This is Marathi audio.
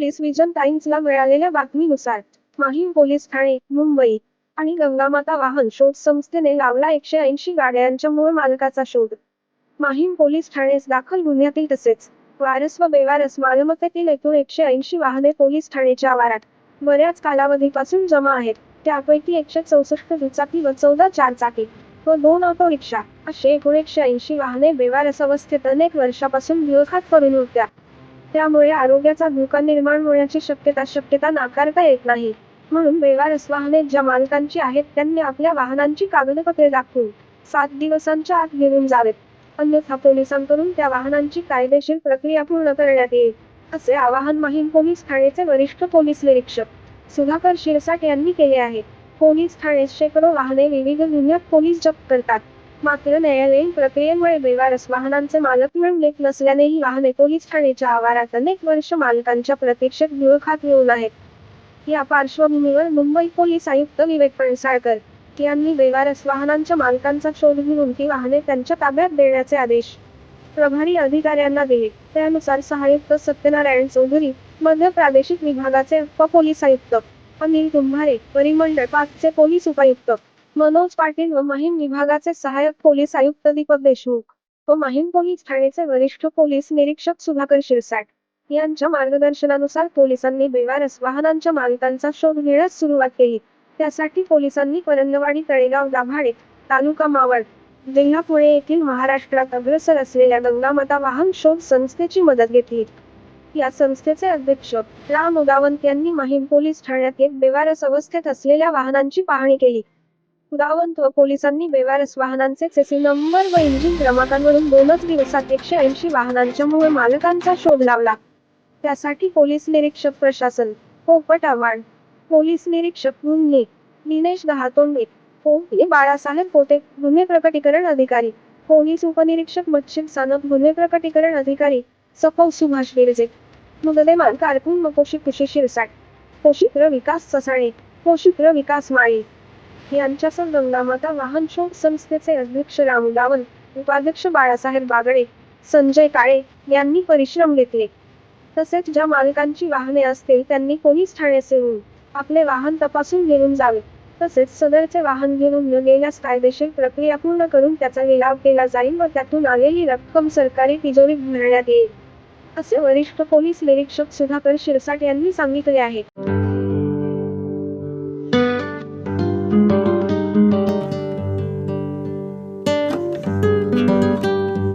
डिव्हिजन टाइम्सला मिळालेल्या बातमीनुसार माहीम पोलीस ठाणे मुंबई आणि गंगामाता वाहन शोध संस्थेने लावला एकशे ऐंशी गाड्यांच्या मूळ मालकाचा शोध. माहीम पोलीस ठाणेस दाखल गुन्ह्यातील तसेच वारस व बेवारस मालमत्तेतील एकूण एकशे ऐंशी वाहने पोलीस ठाणेच्या आवारात बऱ्याच कालावधीपासून जमा आहेत. त्यापैकी एकशे चौसष्ट दुचाकी व चौदा चारचाकी व दोन ऑटो रिक्षा असे एकूण एकशे ऐंशी वाहने बेवारस अवस्थेत अनेक वर्षापासून विळखात करून होत्या त्यामुळे आरोग्याचा धोका निर्माण होण्याची शक्यता शक्यता नाकारता येत नाही. म्हणून बेवारस वाहने ज्या मालकांची आहेत त्यांनी आपल्या वाहनांची कागदपत्रे दाखवून सात दिवसांच्या आत घेऊन जावेत. अन्यथा पोलिसांकडून त्या वाहनांची कायदेशीर प्रक्रिया पूर्ण करण्यात येईल असे आवाहन माहीम पोलीस ठाणेचे वरिष्ठ पोलीस निरीक्षक सुधाकर शिरसाट यांनी केले आहे. पोलीस ठाणे शेकडो वाहने विविध गुन्ह्यात पोलीस जप्त करतात. मात्र न्यायालयीन प्रक्रियेमुळे बेवारस वाहनांचे मालक मिळून येत नसल्याने ही वाहने पोलीस ठाणेच्या आवारात अनेक वर्ष मालकांच्या प्रतीक्षेत विळखात येऊन आहेत. या पार्श्वभूमीवर मुंबई पोलीस आयुक्त विवेक पणसाळकर यांनी बेवारस वाहनांच्या मालकांचा शोध घेऊन ती वाहने त्यांच्या ताब्यात देण्याचे आदेश प्रभारी अधिकाऱ्यांना दिले. त्यानुसार सहायुक्त सत्यनारायण चौधरी मध्य प्रादेशिक विभागाचे उपपोलीस आयुक्त अनिल कुंभारे परिमंडळ पाचचे पोलीस उपायुक्त मनोज पाटील व माहीम विभागाचे सहाय्यक पोलीस आयुक्त दीपक देशमुख व माहीम पोलीस ठाण्याचे वरिष्ठ पोलीस निरीक्षक सुधाकर शिरसाट यांच्या मार्गदर्शनानुसार पोलिसांनी बेवारस वाहनांच्या मालकांचा शोध घेण्यास सुरुवात केली. त्यासाठी पोलिसांनी करंदवाडी तळेगाव दाभाडे तालुका मावळ जिल्हा पुणे येथील महाराष्ट्रात अग्रसर असलेल्या गंगामाता वाहन शोध संस्थेची मदत घेतली. या संस्थेचे अध्यक्ष राम उदावंत यांनी माहीम पोलीस ठाण्यात येत बेवारस अवस्थेत असलेल्या वाहनांची पाहणी केली. उदावंत व पोलिसांनी बेवारस वाहनांचे सेसी नंबर व इंजिन क्रमांकांवरून दोनच दिवसात एकशे ऐंशी वाहनांच्या मूळ मालकांचा शोध लावला. त्यासाठी पोलीस निरीक्षक प्रशासन पोपट आव्हाड पोलीस निरीक्षक गुन्हे दिनेश दहातोंडे पोलीस बाळासाहेब पोते गुन्हे प्रकटीकरण अधिकारी पोलीस उपनिरीक्षक मच्छिद सानप गुन्हे प्रकटीकरण अधिकारी सपौ सुभाष बिरजे मुगदेमान कारकून मकोशी कुशी शिरसाट कोशिक्र विकास ससाणे कोशिक्र विकास माळी यांच्यासह गंगामाता वाहन शो संस्थेचे अध्यक्ष रामू दावल उपाध्यक्ष बाळासाहेब बागडे संजय काळे यांनी परिश्रम घेतले. तसेच ज्या मालकांची वाहने असतील त्यांनी पोलीस ठाण्यास येऊन आपले वाहन तपासून घेऊन जावे. तसेच सदरचे वाहन घेऊन न गेल्यास कायदेशीर प्रक्रिया पूर्ण करून त्याचा लिलाव केला जाईल व त्यातून आलेली रक्कम सरकारी तिजोरीत भरण्यात येईल. असे वरिष्ठ पोलीस निरीक्षक सुधाकर शिरसाट यांनी सांगितले आहे.